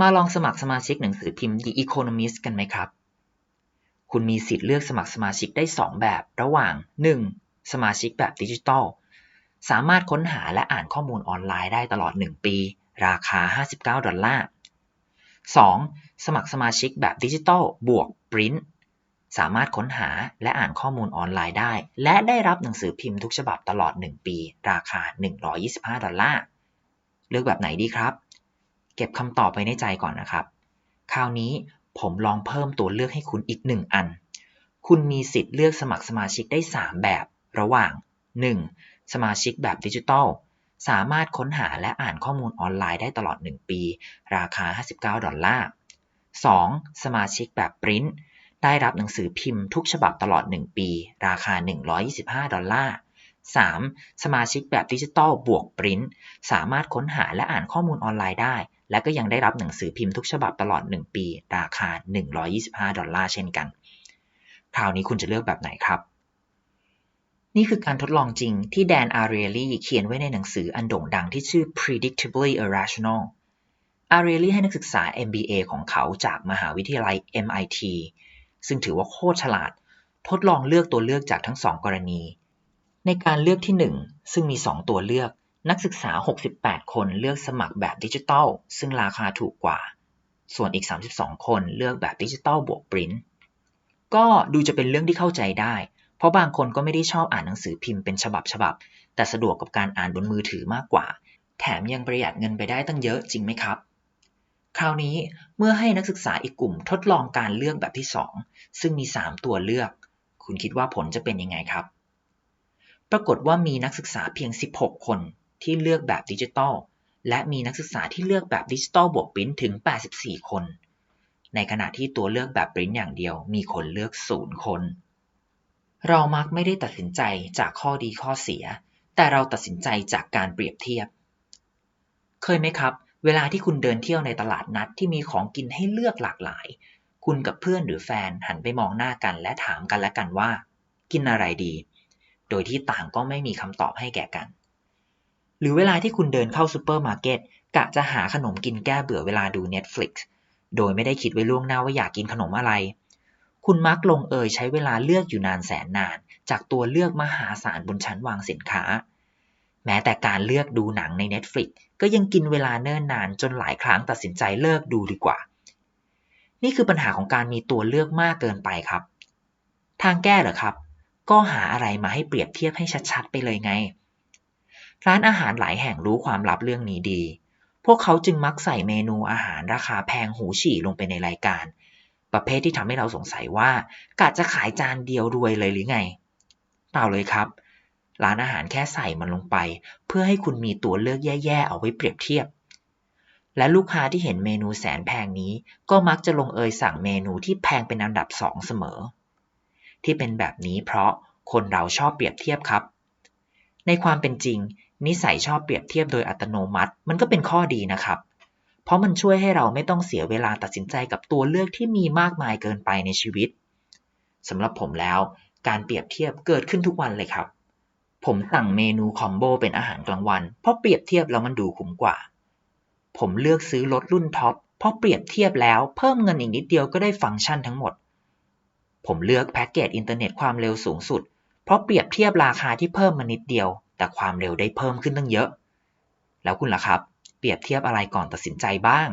มาลองสมัครสมาชิกหนังสือพิมพ์ The Economist กันไหมครับ คุณมีสิทธิ์เลือกสมัครสมาชิกได้ 2 แบบระหว่าง 1. สมาชิกแบบดิจิทัลสามารถค้นหาและอ่านข้อมูลออนไลน์ได้ตลอด 1 ปี ราคา 59 ดอลลาร์ 2. สมัครสมาชิกแบบดิจิทัลบวกปริ้นสามารถค้นหาและอ่านข้อมูลออนไลน์ได้ และได้รับหนังสือพิมพ์ทุกฉบับตลอด 1 ปี ราคา 125 ดอลลาร์ เลือกแบบไหนดีครับ เก็บคำตอบไปในใจก่อนนะครับ คราวนี้ผมลองเพิ่มตัวเลือกให้คุณอีก 1 อัน คุณมีสิทธิ์เลือกสมัครสมาชิกได้ 3 แบบ ระหว่าง 1. สมาชิกแบบดิจิทัล สามารถค้นหาและอ่านข้อมูลออนไลน์ได้ตลอด 1 ปี ราคา 59 ดอลลาร์ 2. สมาชิกแบบปริ้นได้รับหนังสือพิมพ์ทุกฉบับตลอด 1 ปี ราคา 125 ดอลลาร์ 3. สมาชิกแบบดิจิตอลบวกปริ้นสามารถค้นหาและอ่านข้อมูลออนไลน์ได้ และก็ยังได้รับหนังสือพิมพ์ทุกฉบับตลอด 1 ปี ราคา 125 ดอลลาร์เช่นกัน คราวนี้คุณจะเลือกแบบไหนครับ นี่คือการทดลองจริงที่แดนอารีลีเขียนไว้ในหนังสืออันโด่งดังที่ชื่อ Predictably Irrational อารีลีให้นักศึกษา MBA ของเขาจากมหาวิทยาลัย MIT ซึ่งถือว่าโคตรฉลาด ทดลองเลือกตัวเลือกจากทั้งสองกรณี ในการเลือกที่ 1 ซึ่งมี 2 ตัวเลือก นักศึกษา 68 คนเลือกสมัครแบบดิจิทัล ซึ่งราคาถูกกว่า ส่วนอีก 32 คนเลือกแบบดิจิทัลบวกปริ้นก็ดูจะเป็นเรื่องที่เข้าใจได้ เพราะบางคนก็ไม่ได้ชอบอ่านหนังสือพิมพ์เป็นฉบับฉบับ แต่สะดวกกับการอ่านบนมือถือมากกว่า แถมยังประหยัดเงินไปได้ตั้งเยอะจริงไหมครับ คราวนี้เมื่อให้นักศึกษาอีกกลุ่มทดลองการเลือกแบบที่ 2 ซึ่งมี 3 ตัวเลือก คุณคิดว่าผลจะเป็นยังไงครับ ปรากฏว่ามีนักศึกษาเพียง 16 คน ที่เลือกแบบดิจิตอลและมีนักศึกษาที่เลือกแบบดิจิตอลบวกปริ้นถึง 84 คน ในขณะที่ตัวเลือกแบบปริ้นอย่างเดียวมีคนเลือก 0 คน เรามักไม่ได้ตัดสินใจจากข้อดีข้อเสีย แต่เราตัดสินใจจากการเปรียบเทียบ เคยไหมครับ เวลาที่คุณเดินเที่ยวในตลาดนัดที่มีของกินให้เลือกหลากหลาย คุณกับเพื่อนหรือแฟนหันไปมองหน้ากันและถามกันและกันว่า กินอะไรดี โดยที่ต่างก็ไม่มีคำตอบให้แก่กัน หรือเวลาที่คุณเดินเข้าซูเปอร์มาร์เก็ตกะจะหาขนมกินแก้เบื่อเวลาดู Netflix โดยไม่ได้คิดไว้ล่วงหน้าว่าอยากกินขนมอะไร คุณมักลงเอยใช้เวลาเลือกอยู่นานแสนนาน จากตัวเลือกมหาศาลบนชั้นวางสินค้า แม้แต่การเลือกดูหนังใน Netflix ก็ยังกินเวลาเนิ่นนานจนหลายครั้งตัดสินใจเลิกดูดีกว่า นี่คือปัญหาของการมีตัวเลือกมากเกินไปครับ ทางแก้เหรอครับ ก็หาอะไรมาให้เปรียบเทียบให้ชัดๆ ไปเลยไง ร้านอาหารหลายแห่งรู้ความลับเรื่องนี้ดี พวกเขาจึงมักใส่เมนูอาหารราคาแพงหูฉี่ลงไปในรายการ ประเภทที่ทำให้เราสงสัยว่ากะจะขายจานเดียวรวยเลยหรือไง เปล่าเลยครับ ร้านอาหารแค่ใส่มันลงไป เพื่อให้คุณมีตัวเลือกแย่ๆเอาไว้เปรียบเทียบ และลูกค้าที่เห็นเมนูแสนแพงนี้ก็มักจะลงเอยสั่งเมนูที่แพงเป็นอันดับสองเสมอ ที่เป็นแบบนี้เพราะคนเราชอบเปรียบเทียบครับ ในความเป็นจริง นิสัยชอบเปรียบเทียบโดยอัตโนมัติ มันก็เป็นข้อดีนะครับ เพราะมันช่วยให้เราไม่ต้องเสียเวลาตัดสินใจกับตัวเลือกที่มีมากมายเกินไปในชีวิตสำหรับผมแล้ว การเปรียบเทียบเกิดขึ้นทุกวันเลยครับ ผมสั่งเมนูคอมโบเป็นอาหารกลางวัน เพราะเปรียบเทียบแล้วมันดูคุ้มกว่า ผมเลือกซื้อรถรุ่นท็อปเพราะเปรียบเทียบแล้วเพิ่มเงินอีกนิดเดียวก็ได้ฟังก์ชันทั้งหมด ผมเลือกแพ็กเกจอินเทอร์เน็ตความเร็วสูงสุด เพราะเปรียบเทียบราคาที่เพิ่มมานิดเดียว แต่ความเร็วได้เพิ่มขึ้นตั้งเยอะ แล้วคุณล่ะครับ เปรียบเทียบอะไรก่อนตัดสินใจบ้าง